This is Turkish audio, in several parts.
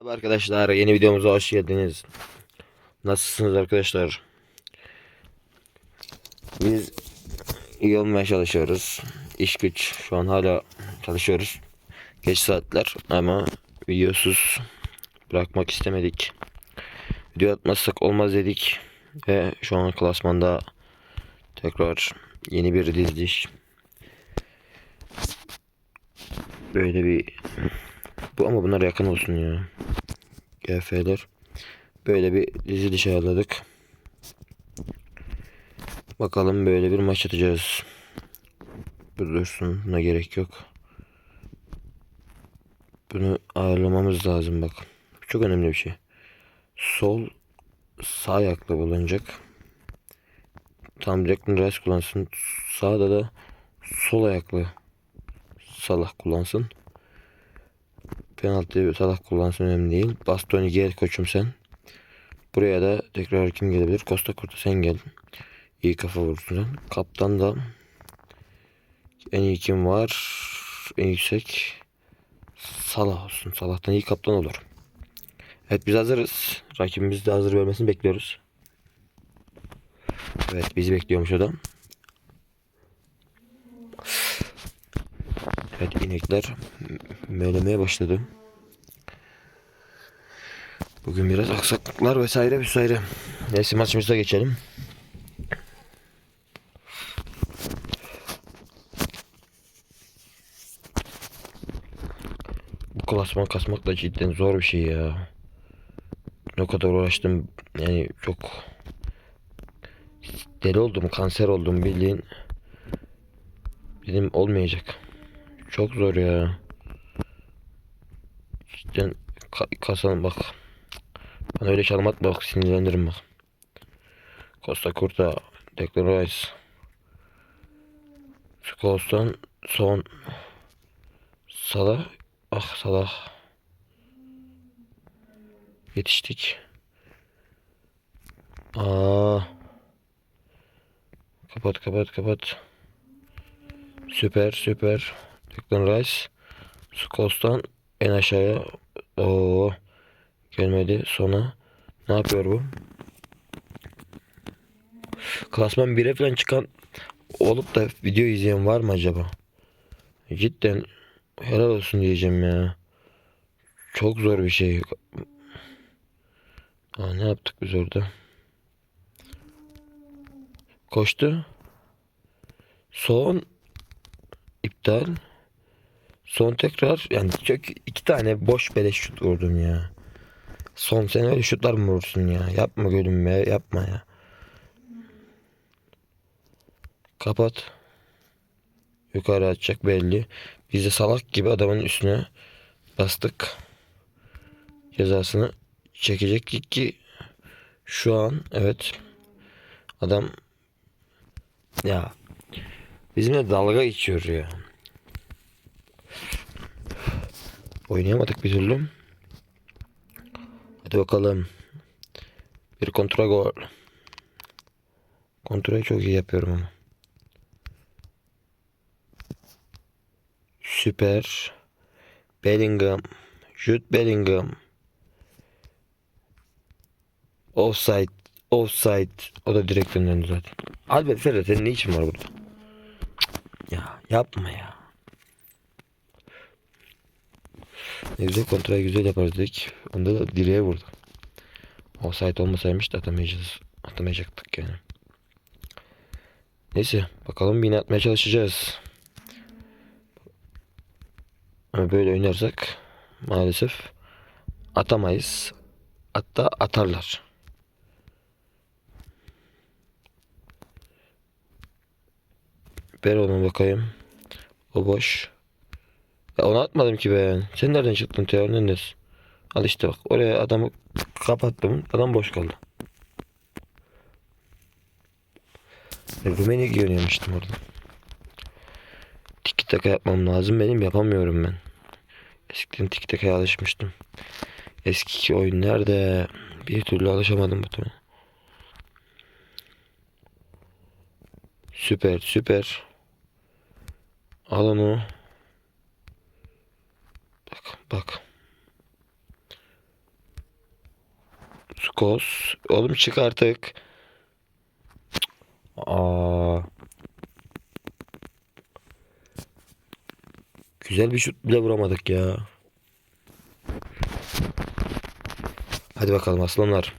Merhaba arkadaşlar yeni videomuza hoş geldiniz. Nasılsınız arkadaşlar? Biz iyi olmaya çalışıyoruz. İş güç şu an hala çalışıyoruz. Geç saatler ama videosuz bırakmak istemedik. Video atmazsak olmaz dedik. Ve şu an klasmanda tekrar yeni bir diziliş. Böyle bir bu ama bunlar yakın olsun ya. GF'ler. Böyle bir diziliş ayarladık. Bakalım böyle bir maç atacağız. Dur dursun. Buna gerek yok. Bunu ayarlamamız lazım bak. Bu Çok önemli bir şey. Sol sağ ayakla bulunacak. Tam direkt Rice kullansın. Sağda da sol ayaklı Salah kullansın. Penaltı Salah kullansın önemli değil. Bastoni gel koçum sen. Buraya da tekrar kim gelebilir? Costa Curta sen gel. İyi kafa vurursun sen. Kaptan da en iyi kim var? En yüksek Salah olsun. Salah'tan iyi kaptan olur. Evet biz hazırız. Rakibimiz de hazır vermesini bekliyoruz. Evet bizi bekliyormuş adam. Evet inekler melemeye başladı. Bugün biraz aksaklıklar vesaire vesaire. Neyse maçımıza geçelim. Bu klasman kasmak da cidden zor bir şey ya. Ne kadar uğraştım yani çok deli oldum kanser oldum bildiğin dedim olmayacak. Çok zor ya. Cidden ka kasan bak. Bana öyle çalım atma bak sinirlendiririm bak. Costa Curta, Declan Rice. Scholes'tan son Salah. Ah Salah. Yetiştik. Aa. Kapat kapat kapat. Süper süper. Declan Rice. Scholes'tan en aşağıya. Oo. Gelmedi. Sona. Ne yapıyor bu? Klasman 1'e falan çıkan olup da video izleyen var mı acaba? Cidden helal olsun diyeceğim ya. Çok zor bir şey. Aa, ne yaptık biz orada? Koştu. Son iptal. Son tekrar yani çok iki tane boş beleş şut vurdum ya. Son sen öyle şutlar mı vurursun ya? Yapma gülüm be yapma ya. Kapat. Yukarı atacak belli. Biz de salak gibi adamın üstüne bastık. Cezasını çekecek ki şu an evet adam ya bizimle dalga geçiyor ya. Oynayamadık bir türlü. Hadi bakalım. Bir kontra gol. Kontrolü çok iyi yapıyorum ama. Süper. Bellingham. Jude Bellingham. Offside. Offside. O da direkten döndü zaten. Albert Ferrer senin ne işin var burada? Ya yapma ya. Güzel kontrol güzel yaparız dedik. Onda da direğe vurdu. Offside olmasaymış da atamayacağız. Atamayacaktık yani. Neyse bakalım yine atmaya çalışacağız. Ama böyle oynarsak maalesef atamayız. Hatta atarlar. Ver ona bakayım. O boş. Ya onu atmadım ki ben. Sen nereden çıktın Teo Hernandez? Al işte bak oraya adamı kapattım. Adam boş kaldı. E, Rumeni oynamıştım orada. Tiki taka yapmam lazım benim yapamıyorum ben. Eskiden tiki takaya alışmıştım. Eski oyunlarda bir türlü alışamadım bu türlü. Süper süper. Al onu. Bak bak. Kos. Oğlum çık artık. Aa. Güzel bir şut bile vuramadık ya. Hadi bakalım aslanlar.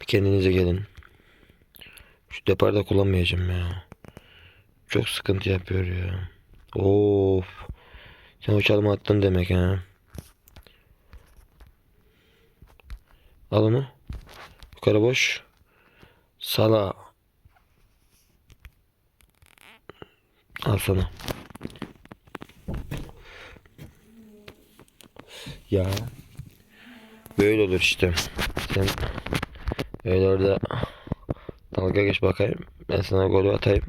Bir kendinize gelin. Şu deparda kullanmayacağım ya. Çok sıkıntı yapıyor ya. Of. Sen o çalımı attın demek ha. Al onu. Yukarı boş. Sala. Al sana. Ya. Böyle olur işte. Sen öyle orada dalga geç bakayım. Ben sana golü atayım.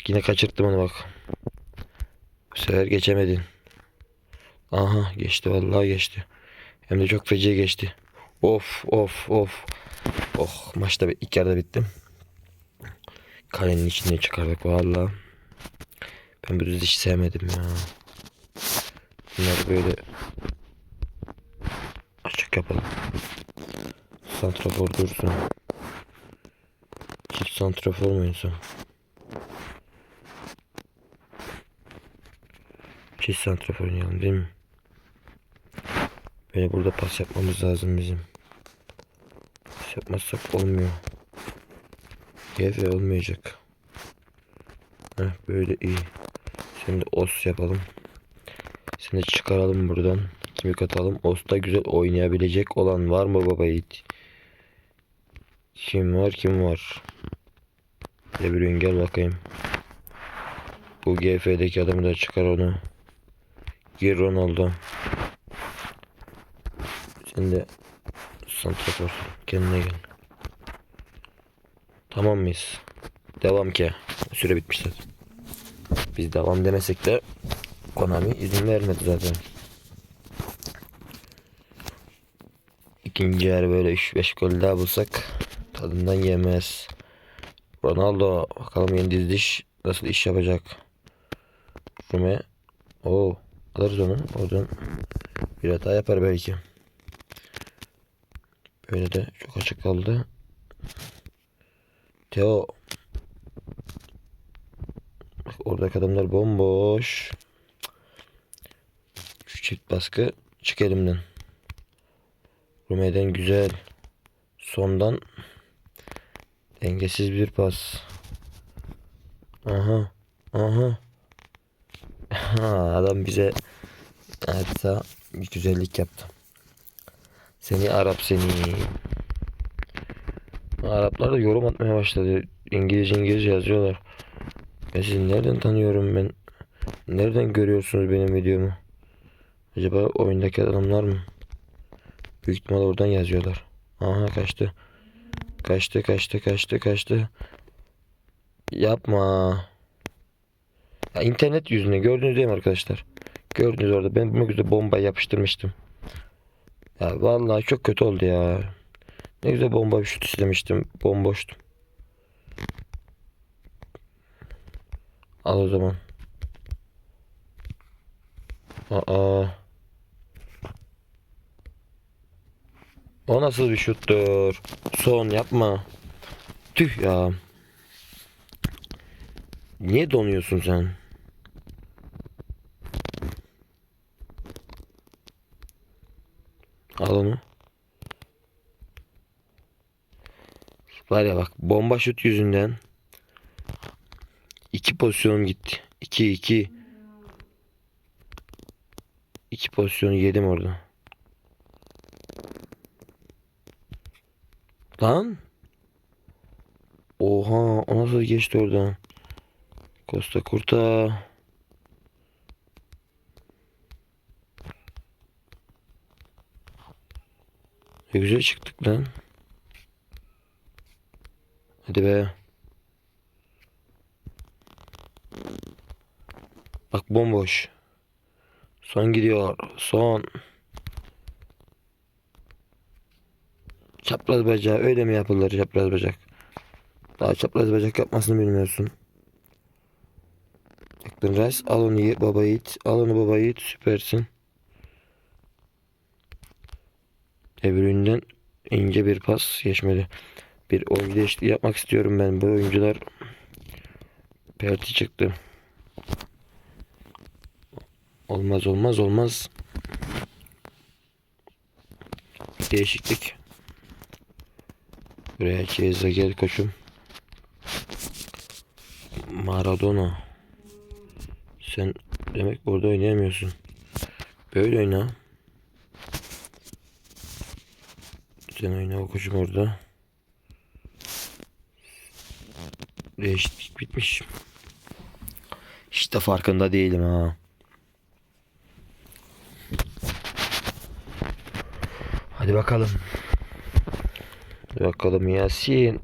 Bak yine kaçırttım onu bak. Bu sefer geçemedin. Aha geçti vallahi geçti. Hem de çok feci geçti. Of of of. Oh maçta ilk yarıda bittim. Kalenin içinden çıkardık vallahi. Ben bu düz hiç sevmedim ya. Bunları böyle açık yapalım. Santrafor dursun. Çift santrafor mu insan? Çift santrafor oynayalım değil mi? Böyle burada pas yapmamız lazım bizim. Pas yapmazsak olmuyor. GF olmayacak. Heh, böyle iyi. Şimdi os yapalım. Şimdi çıkaralım buradan. Kimi katalım. Os'ta güzel oynayabilecek olan var mı baba yiğit? Kim var kim var? De bir gel bakayım. Bu GF'deki adamı da çıkar onu. Gir Ronaldo. Sen de santrafor kendine gel. Tamam mıyız? Devam ki. Süre bitmiş zaten. Biz devam demesek de Konami izin vermedi zaten. İkinci yer böyle 3-5 gol daha bulsak tadından yemez. Ronaldo bakalım yeni diziliş nasıl iş yapacak. Rume o alırız onu oradan bir hata yapar belki. Böyle de çok açık kaldı. Teo Bak oradaki adamlar bomboş. Şu çift baskı çık elimden. Rume'den güzel. Sondan dengesiz bir pas. Aha. Aha. Ha, adam bize adeta bir güzellik yaptı. Seni Arap seni. Araplar da yorum atmaya başladı. İngilizce İngilizce yazıyorlar. Ya sizi nereden tanıyorum ben? Nereden görüyorsunuz benim videomu? Acaba oyundaki adamlar mı? Büyük ihtimal oradan yazıyorlar. Aha kaçtı. Kaçtı kaçtı kaçtı kaçtı. Yapma. Ya internet yüzünden gördünüz değil mi arkadaşlar? Gördünüz orada ben bu güzel bomba yapıştırmıştım. Ya vallahi çok kötü oldu ya. Ne güzel bomba bir şut istemiştim. Bomboştu. Al o zaman. Aa. O nasıl bir şuttur? Son yapma. Tüh ya. Niye donuyorsun sen? Al onu. Var ya bak bomba şut yüzünden iki pozisyonum gitti. 2 2 İki pozisyonu yedim orada. Lan. Oha o nasıl geçti oradan? Costa Curta. Ne güzel çıktık lan. Hadi be. Bak bomboş. Son gidiyor. Son. Çapraz bacağı öyle mi yapılır çapraz bacak? Daha çapraz bacak yapmasını bilmiyorsun. Aklın Rice al onu ye, baba yiğit. Al onu baba yiğit süpersin. Öbüründen ince bir pas geçmedi. Bir oyuncu değişikliği yapmak istiyorum ben. Bu oyuncular perti çıktı. Olmaz olmaz olmaz. Değişiklik. Buraya Chiesa gel koçum. Maradona. Sen demek burada oynayamıyorsun. Böyle oyna. Sen oyna koçum orada. Değişiklik bitmiş. Hiç de farkında değilim ha. Hadi bakalım. Hadi bakalım Yasin.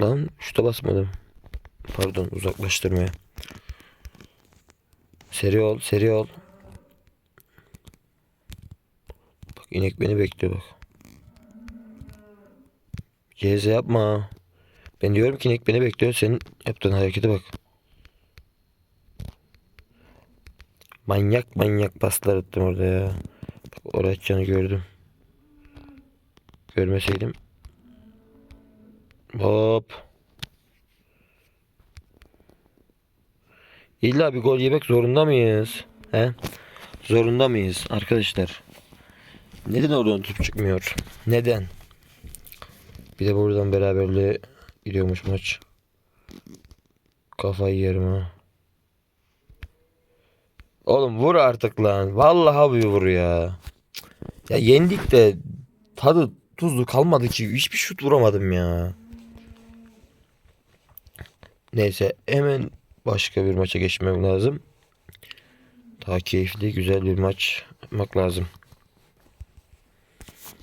Lan şuta basmadım. Pardon uzaklaştırmaya. Seri ol, seri ol. Bak inek beni bekliyor bak. Geze yapma. Ben diyorum ki inek beni bekliyor. Senin yaptığın harekete bak. Manyak manyak paslar attım orada ya. Bak oraya atacağını gördüm. Görmeseydim. Hop. İlla bir gol yemek zorunda mıyız? He? Zorunda mıyız arkadaşlar? Neden oradan top çıkmıyor? Neden? Bir de buradan beraberliğe gidiyormuş maç. Kafayı yerim ha. Oğlum vur artık lan. Vallahi bir vur ya. Ya yendik de tadı tuzlu kalmadı ki. Hiçbir şut vuramadım ya. Neyse hemen başka bir maça geçmem lazım. Daha keyifli güzel bir maç yapmak lazım.